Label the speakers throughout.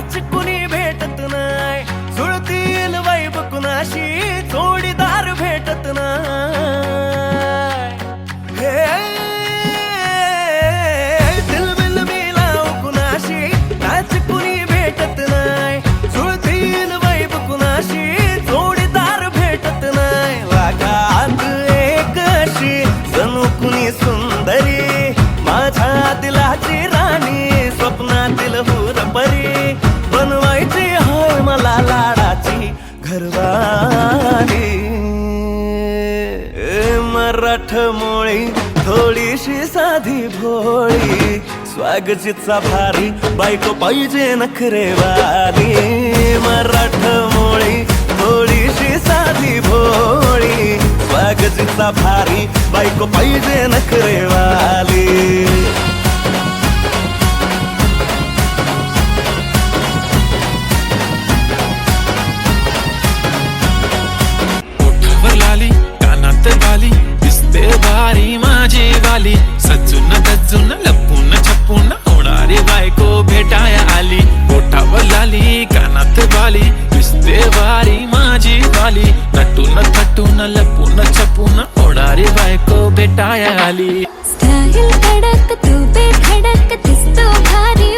Speaker 1: touch a ए, मराठमोळी थोडीशी साधी भोळी. स्वागतीचा भारी बायको पाहिजे नखरेवाली. मराठमोळी थोडीशी साधी भोळी. स्वागतीचा भारी बायको पाहिजे नखरेवाली.
Speaker 2: दिसते माझी वाली. सजून गजून लपून छपून होणारी बायको भेटाय आली. ओठावर लाली कानात बाली. दिसते भारी माझी वाली. नटून थटून लपून छपून होणारी बायको भेटाय आली.
Speaker 3: स्टाईल खडक तू बेखडक दिसतो भारी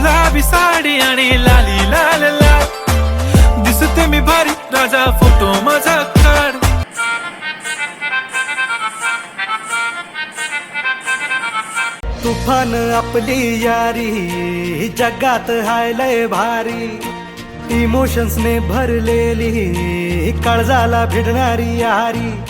Speaker 2: गुलाबी साडी आणि लाली लाल लाल दिसते मी भारी राजा फोटो माझा काढ
Speaker 1: तुफान आपली यारी जगात हाय लय भारी. इमोशन्सने भरलेली काळजाला भिडणारी यारी.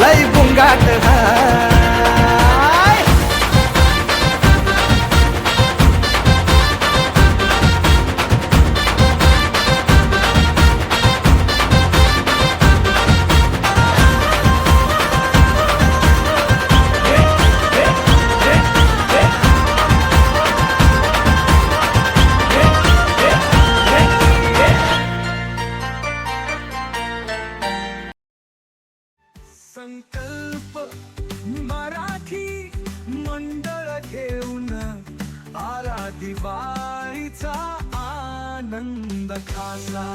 Speaker 1: लई बुंगाट हा.
Speaker 4: संकल्प मराठी मंडळ घेऊन आला दिवाळीचा आनंद खासा.